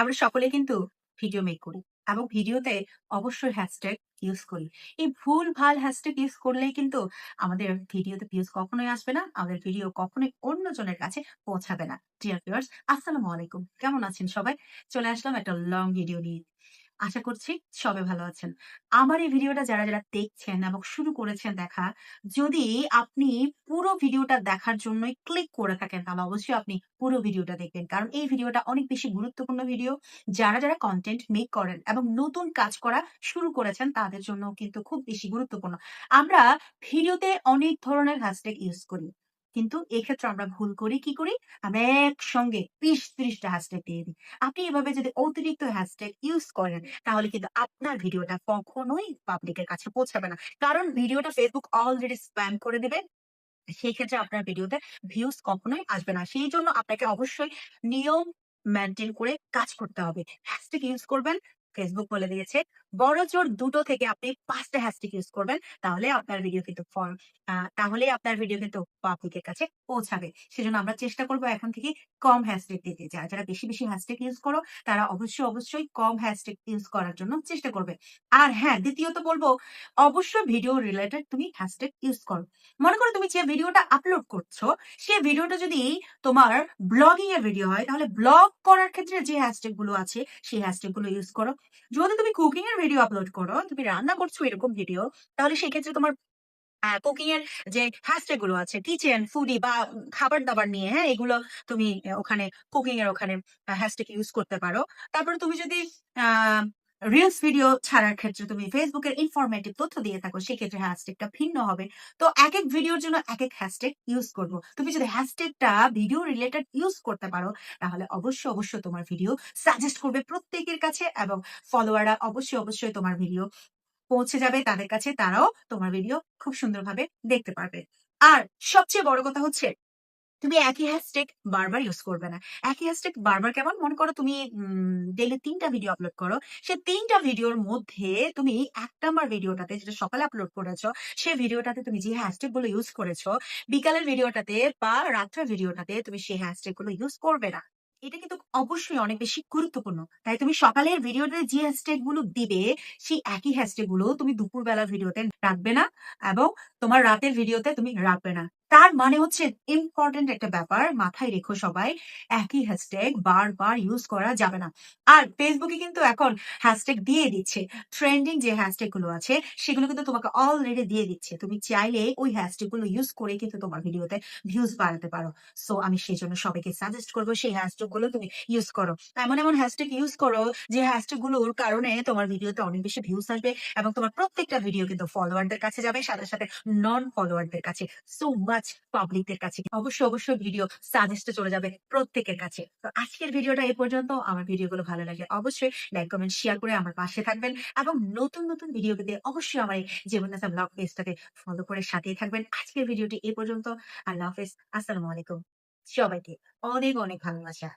আমরা সকলে কিন্তু ভিডিও মেক করি এবং ভিডিওতে অবশ্যই হ্যাশট্যাগ ইউজ করি। এই ভুল, ভালো হ্যাশট্যাগ ইউজ করলেই কিন্তু আমাদের ভিডিওতে ভিউজ কখনোই আসবে না, আমাদের ভিডিও কখনোই অন্যজনের কাছে পৌঁছাবে না। ডিয়ার ভিউয়ার্স আসসালামু আলাইকুম। কেমন আছেন সবাই? চলে আসলাম একটা লং ভিডিও নিয়ে। আশা করছি সবাই ভালো আছেন। আমার এই ভিডিওটা যারা যারা দেখছেন এবং শুরু করেছেন দেখা, যদি আপনি পুরো ভিডিওটা দেখার জন্যই ক্লিক করে থাকেন, তাহলে অবশ্যই আপনি পুরো ভিডিওটা দেখবেন। কারণ এই ভিডিওটা অনেক বেশি গুরুত্বপূর্ণ ভিডিও। যারা যারা কন্টেন্ট মেক করেন এবং নতুন কাজ করা শুরু করেছেন, তাদের জন্য কিন্তু খুব বেশি গুরুত্বপূর্ণ। আমরা ভিডিওতে অনেক ধরনের হ্যাশট্যাগ ইউজ করি। কিন্তু এক্ষেত্রে আমরা ভুল করি, কি করি? আমরা একসঙ্গে বিশ ত্রিশটা হ্যাশট্যাগ দিয়ে দিই। আপনি এভাবে যদি অতিরিক্ত হ্যাশট্যাগ ইউজ করেন, তাহলে কিন্তু আপনার ভিডিওটা কখনোই পাবলিকের কাছে পৌঁছাবে না। কারণ ভিডিওটা ফেসবুক অলরেডি স্প্যাম করে দেবে সেই ক্ষেত্রে আপনার ভিডিওতে ভিউজ কখনোই আসবে না। সেই জন্য আপনাকে অবশ্যই নিয়ম মেনটেন করে কাজ করতে হবে। হ্যাশট্যাগ ইউজ করবেন ফেসবুক বলে দিয়েছে, বড় জোর দুটো থেকে আপনি পাঁচটা হ্যাশট্যাগ ইউজ করবেন, তাহলে আপনার ভিডিও কিন্তু ফর তাহলে আপনার ভিডিও কিন্তু পাবলিকের কাছে পৌঁছাবে। সেজন্য আমরা চেষ্টা করব এখন থেকে কম হ্যাশট্যাগ দিতে। যারা যারা বেশি বেশি হ্যাশট্যাগ ইউজ করো, তারা অবশ্যই অবশ্যই কম হ্যাশট্যাগ ইউজ করার জন্য চেষ্টা করবে। আর হ্যাঁ দ্বিতীয়ত বলব, অবশ্যই ভিডিও রিলেটেড তুমি হ্যাশট্যাগ ইউজ করো। মনে করো তুমি যে ভিডিওটা আপলোড করছ, সে ভিডিওটা যদি তোমার ব্লগিং এর ভিডিও হয়, তাহলে ব্লগ করার ক্ষেত্রে যে হ্যাশট্যাগগুলো আছে, সেই হ্যাশট্যাগগুলো ইউজ করো। যদি তুমি কুকিং এর ভিডিও আপলোড করো, তুমি রান্না করছ এরকম ভিডিও তাহলে সেক্ষেত্রে তোমার কুকিং এর যে হ্যাশট্যাগগুলো আছে কিচেন ফুডি বা খাবার দাবার নিয়ে হ্যাঁ এগুলো তুমি ওখানে কুকিং এর ওখানে হ্যাশট্যাগ ইউজ করতে পারো। তারপরে তুমি যদি রিলস ভিডিও ছাড়ার ক্ষেত্রে তুমি ফেসবুকের ইনফরমেটিভ তথ্য দিয়ে থাকো, সেক্ষেত্রে হ্যাশট্যাগটা ভিন্ন হবে। তো এক এক ভিডিওর জন্য এক এক হ্যাশট্যাগ ইউজ করব। তুমি যদি হ্যাশট্যাগটা ভিডিও রিলেটেড ইউজ করতে পারো, তাহলে অবশ্যই অবশ্যই তোমার ভিডিও সাজেস্ট করবে প্রত্যেকের কাছে এবং ফলোয়াররা অবশ্যই অবশ্যই তোমার ভিডিও পৌঁছে যাবে। তাদের কাছে তারাও তোমার ভিডিও খুব সুন্দরভাবে দেখতে পারবে। আর সবচেয়ে বড় কথা হচ্ছে তুমি একই হ্যাশট্যাগ বারবার ইউজ করবে না। একই হ্যাশট্যাগ বারবার কেমন? মনে করো তুমি ডেলি তিনটা ভিডিও আপলোড করো। সে তিনটা ভিডিওর মধ্যে তুমি এক নাম্বার ভিডিওটাতে যেটা সকালে আপলোড করেছ, সে ভিডিওটাতে তুমি যে হ্যাশট্যাগগুলো ইউজ করেছ, বিকালের ভিডিওটাতে বা রাত্রের ভিডিওটাতে তুমি সেই হ্যাশট্যাগগুলো ইউজ করবে না। এটা কিন্তু অবশ্যই অনেক বেশি গুরুত্বপূর্ণ। তাই তুমি সকালের ভিডিওতে যে হ্যাশট্যাগগুলো দিবে, সেই একই হ্যাশট্যাগগুলো তুমি দুপুরবেলার ভিডিওতে রাখবে না এবং তোমার রাতের ভিডিওতে তুমি রাখবে না। তার মানে হচ্ছে ইম্পর্টেন্ট একটা ব্যাপার। মাথায় রেখো সবাই, একই হ্যাশট্যাগ বারবার ইউজ করা যাবে না। আর ফেসবুকে কিন্তু এখন হ্যাশট্যাগ দিয়ে দিচ্ছে। ট্রেন্ডিং যে হ্যাশট্যাগগুলো আছে, সেগুলো কিন্তু তোমাকে অলরেডি দিয়ে দিচ্ছে। তুমি চাইলে ওই হ্যাশট্যাগগুলো ইউজ করে কিন্তু তোমার ভিডিওতে ভিউজ বাড়াতে পারো। সো আমি সেই জন্য সবাইকে সাজেস্ট করব সেই হ্যাশট্যাগগুলো তুমি ইউজ করো। এমন এমন হ্যাশট্যাগ ইউজ করো যে হ্যাশট্যাগগুলোর কারণে তোমার ভিডিওতে অনেক বেশি ভিউজ আসবে এবং তোমার প্রত্যেকটা ভিডিও কিন্তু ফলোয়ারদের কাছে যাবে, সাথে সাথে নন ফলোয়ারদের কাছে। সো মাচ পাবলিকদের কাছে। অবশ্যই অবশ্যই ভিডিও সাজেস্টে চলে যাবে প্রত্যেকের কাছে। তো আজকের ভিডিওটা এ পর্যন্ত। আমার ভিডিওগুলো ভালো লাগে অবশ্যই লাইক কমেন্ট শেয়ার করে আমার পাশে থাকবেন। এবং নতুন নতুন ভিডিও পেতে অবশ্যই আমার এই জীবনাথা ব্লগ পেজটাকে ফলো করে সাথেই থাকবেন। আজকের ভিডিওটি এ পর্যন্ত। আল্লাহ হাফেজ। আসসালামু আলাইকুম। সবাইকে অনেক অনেক ভালোবাসা।